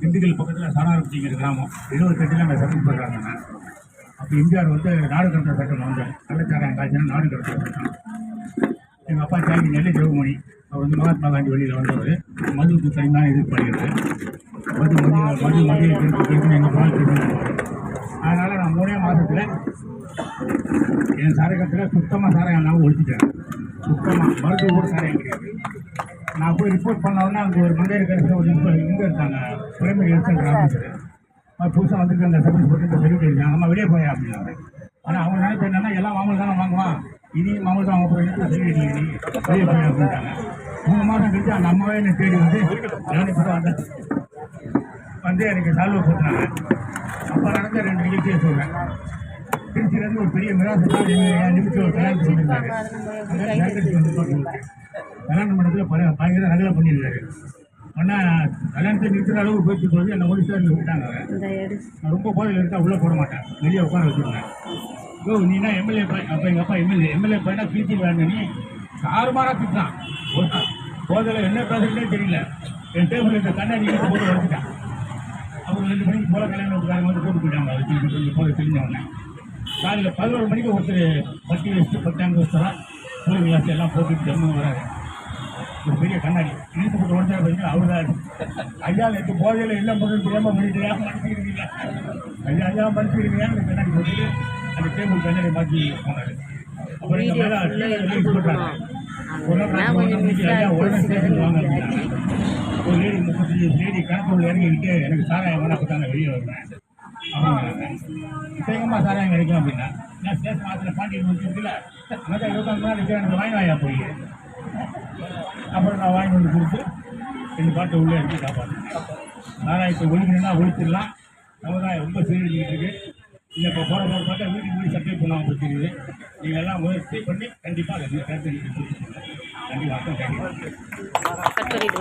திண்டுக்கல் பக்கத்தில் சாணாரப்பட்டிங்கிற கிராமம். எழுபத்தெட்டில் அங்கே சட்டம் போடுறாங்க. அப்போ எம்ஜிஆர் வந்து நாடு கடத்த சட்டம் வந்து கள்ளச்சாராயம் காய்ச்சினா நாடு கடத்த சட்டம். எங்கள் அப்பா சாமி நெல்லை சிவமணி. அவர் வந்து மகாத்மா காந்தி வழியில் வந்தவர். மதுவுக்கு தனிதான் இது பண்ணிடுது மது மது மது மதிய எங்கள் வாழ்க்கை அதனால் நான் மூணே மாதத்தில் என் சாரகத்தில் சுத்தமாக சாராயம் இல்லாமல் ஒழிச்சிட்டேன். சுத்தமாக மருத்துவ கூட சாராயம் கிடையாது. நான் போய் ரிப்போர்ட் பண்ண உடனே அங்கே ஒரு மந்தைய கடைசியில் ஒரு இங்கே இருக்காங்க. பிரைமரி ஹெல்த் ஆஃபீஸர் புதுசாக வந்துட்டு அந்த சர்வீஸ் போட்டு இந்த சர்வீஸ் இருக்காங்க நம்ம வெளியே போய் அப்படின்னாங்க ஆனால் அவங்க நினைப்பு என்னன்னா எல்லாம் மாமல் தானே வாங்குவான். இனி மாமல் தான் வாங்க போய் சரி நீ வெளியே போய் அப்படின்ட்டாங்க. மூணு மாதம் கழிச்சு அந்த அம்மாவே என்னை தேடி வந்து நானே கூட வந்தேன். வந்து எனக்கு சால்வை போட்டுனாங்க அப்போ நடந்த ரெண்டு நிகழ்ச்சியை சொல்கிறேன் திருச்சியிலேருந்து ஒரு பெரிய மிராசு நிமிஷம் ஒரு கல்யாணத்துக்கு வந்திருந்தாரு. கல்யாண மண்டபத்தில் பயங்கர நகலை பண்ணியிருக்காரு. ஆனால் கல்யாணத்தை நிறுத்துற அளவுக்கு போயிட்டு போது என்னை ஒடிசாரில் விட்டாங்க ரொம்ப போதையில் இருக்கா உள்ளே போட மாட்டேன். வெளியே உட்கார வச்சுருந்தேன். யோ நீனா எம்எல்ஏ பையன் அப்போ எங்கள் அப்பா எம்எல்ஏ எம்எல்ஏ பையனா பிரிச்சு வேணும் நீ? தாறுமாறாக திட்டான் போதையில் என்ன பேசுறதுனே தெரியல. என் டேபிள் இந்த கண்ணாடி போட்டு வச்சுட்டான் அப்புறம் ரெண்டு மணிக்கு போல கல்யாணம் வீட்டுக்காரங்க வந்து போட்டு போயிட்டாங்க. அதை கொஞ்சம் போதை தெரிஞ்சவொடனே காலையில் பதினோரு மணிக்கு ஒருத்தர் பட்டி வச்சு பத்தாங்க வச்சுதான் கூலிங் கிளாஸ் எல்லாம் போட்டுட்டு ஜம்மு வராரு. ஒரு பெரிய கண்ணாடி. இழுத்து போட்டு உடச்சா பார்த்தீங்கன்னா அவர் தான் ஐயா நேற்று போதையில் எல்லாம் பொருள் தெரியாமல் பண்ணிட்டு மனுப்பிக்கிறீங்க ஐயா ஐயா மனுப்பிக்கிறீங்க அந்த கண்ணாடி போட்டுட்டு அந்த டேபிள் கண்ணாடி மாற்றி போனார். அப்புறம் இந்த மேலே பண்ணுறாங்க ஒரு லேடி முப்பத்தஞ்சு லேடி கணக்குள்ள இறங்கிக்கிட்டு எனக்கு சாராயம் வேணா தானே வெளியே வருவேன். வேகமாக சாராயம் கிடைக்கும் அப்படின்னா நான் ஸ்டேஷன் ஆற்றுல பாண்டியன் முடிச்சிருக்குல்ல அதான் இருபத்தாறு நாள் எனக்கு வாங்கி வாயா போய். அப்புறம் நான் வாங்கி வந்து கொடுத்து ரெண்டு பாட்டை உள்ளே எடுத்து காப்பாற்றேன் இப்போ ஒழிக்கணும்னா ஒழிச்சிடலாம். சமுதாயம் ரொம்ப சீரழிஞ்சிட்டு இருக்கு. இல்லை இப்போ போகிற போகிற பார்த்தா வீட்டுக்கு வீடு சப்ளை பண்ணாமல் போச்சுருக்குது நீங்கள் எல்லாம் முயற்சி பண்ணி கண்டிப்பாக அதை கருத்து கண்டிப்பாக கண்டிப்பாக கட் பண்ணிட்டு